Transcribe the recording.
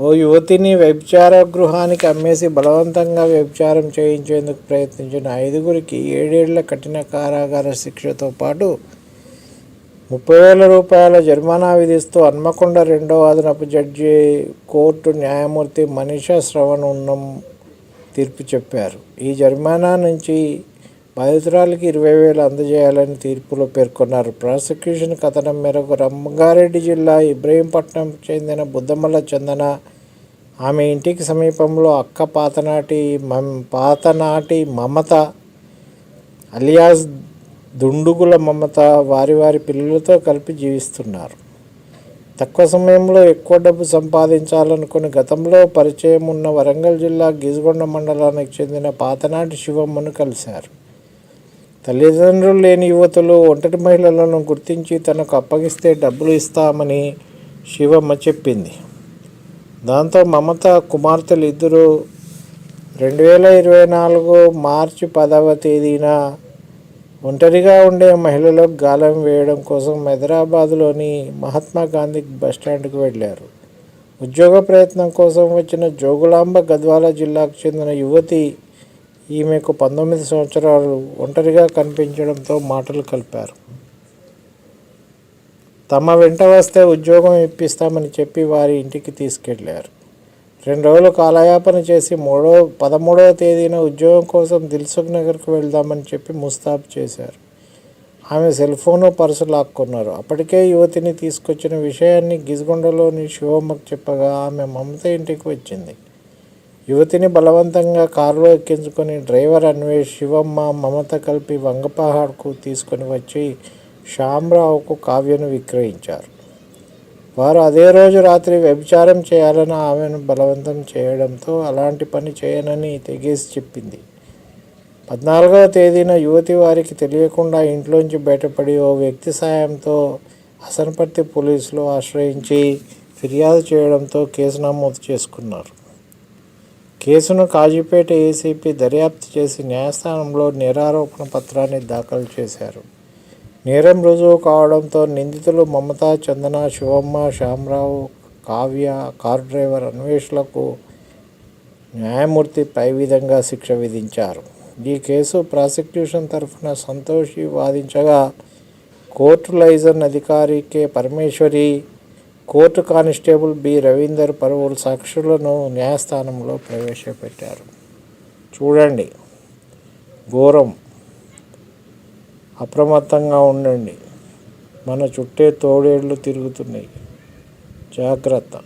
ఓ యువతిని వ్యభిచార గృహానికి అమ్మేసి బలవంతంగా వ్యభిచారం చేయించేందుకు ప్రయత్నించిన ఐదుగురికి ఏడేళ్ళ కఠిన కారాగార శిక్షతో పాటు ముప్పై వేల రూపాయల జరిమానా విధిస్తూ హన్మకొండ రెండవ అదనపు జడ్జి కోర్టు న్యాయమూర్తి మనీషా శ్రవణ్ ఉన్నం తీర్పు చెప్పారు. ఈ జరిమానా నుంచి బాధితురాలకి ఇరవై వేలు అందజేయాలని తీర్పులో పేర్కొన్నారు. ప్రాసిక్యూషన్ కథనం మేరకు రంగారెడ్డి జిల్లా ఇబ్రహీంపట్నం చెందిన బుద్ధమల్ల చందన ఆమె ఇంటికి సమీపంలో అక్క పాతనాటి మమ్ పాతనాటి మమత అలియాస్ దుండుగుల మమత వారి వారి పిల్లలతో కలిపి జీవిస్తున్నారు. తక్కువ సమయంలో ఎక్కువ డబ్బు సంపాదించాలనుకుని గతంలో పరిచయం ఉన్న వరంగల్ జిల్లా గిజగొండ మండలానికి చెందిన పాతనాటి శివమ్మను కలిశారు. తల్లిదండ్రులు లేని యువతులు ఒంటరి మహిళలను గుర్తించి తనకు అప్పగిస్తే డబ్బులు ఇస్తామని శివమ్మ చెప్పింది. దాంతో మమత కుమార్తెలు ఇద్దరు రెండు వేల ఇరవై నాలుగు మార్చి పదవ తేదీన ఒంటరిగా ఉండే మహిళలకు గాలం వేయడం కోసం హైదరాబాద్లోని మహాత్మా గాంధీ బస్టాండ్కు వెళ్ళారు. ఉద్యోగ ప్రయత్నం కోసం వచ్చిన జోగులాంబ గద్వాల జిల్లాకు చెందిన యువతి ఈమెకు పంతొమ్మిది సంవత్సరాలు ఒంటరిగా కనిపించడంతో మాటలు కలిపారు. తమ వెంట వస్తే ఉద్యోగం ఇప్పిస్తామని చెప్పి వారి ఇంటికి తీసుకెళ్ళారు. రెండు రోజులు కాలయాపన చేసి మూడో పదమూడవ తేదీన ఉద్యోగం కోసం దిల్సుఖ్ నగర్కు వెళ్దామని చెప్పి ముస్తాబు చేశారు. ఆమె సెల్ ఫోను పర్సు లాక్కున్నారు. అప్పటికే యువతిని తీసుకొచ్చిన విషయాన్ని గిజగొండలోని శివమ్మకు చెప్పగా ఆమె మమత ఇంటికి వచ్చింది. యువతిని బలవంతంగా కారులో ఎక్కించుకొని డ్రైవర్ అన్వేష్ శివమ్మ మమత కలిపి వంగపహాడ్కు తీసుకొని వచ్చి శ్యామరావుకు కావ్యను విక్రయించారు. వారు అదే రోజు రాత్రి వ్యభిచారం చేయాలని ఆమెను బలవంతం చేయడంతో అలాంటి పని చేయనని తెగేసి చెప్పింది. పద్నాలుగవ తేదీన యువతి వారికి తెలియకుండా ఇంట్లోంచి బయటపడి ఓ వ్యక్తి సాయంతో హసనపర్తి పోలీసులు ఆశ్రయించి ఫిర్యాదు చేయడంతో కేసు నమోదు చేసుకున్నారు. కేసును కాజీపేట ఏసీపీ దర్యాప్తు చేసి న్యాయస్థానంలో నేరారోపణ పత్రాన్ని దాఖలు చేశారు. నేరం రుజువు కావడంతో నిందితులు మమత చందన శివమ్మ శ్యామరావు కావ్య కార్ డ్రైవర్ అన్వేషులకు న్యాయమూర్తి పై విధంగా శిక్ష విధించారు. ఈ కేసు ప్రాసిక్యూషన్ తరఫున సంతోషి వాదించగా కోర్టు లైజన్ అధికారి K. Parameshwari court constable B. Ravinder పలువురు సాక్షులను న్యాయస్థానంలో ప్రవేశపెట్టారు. చూడండి. ఘోరం. అప్రమత్తంగా ఉండండి. మన చుట్టే తోడేళ్ళు తిరుగుతున్నాయి. జాగ్రత్త.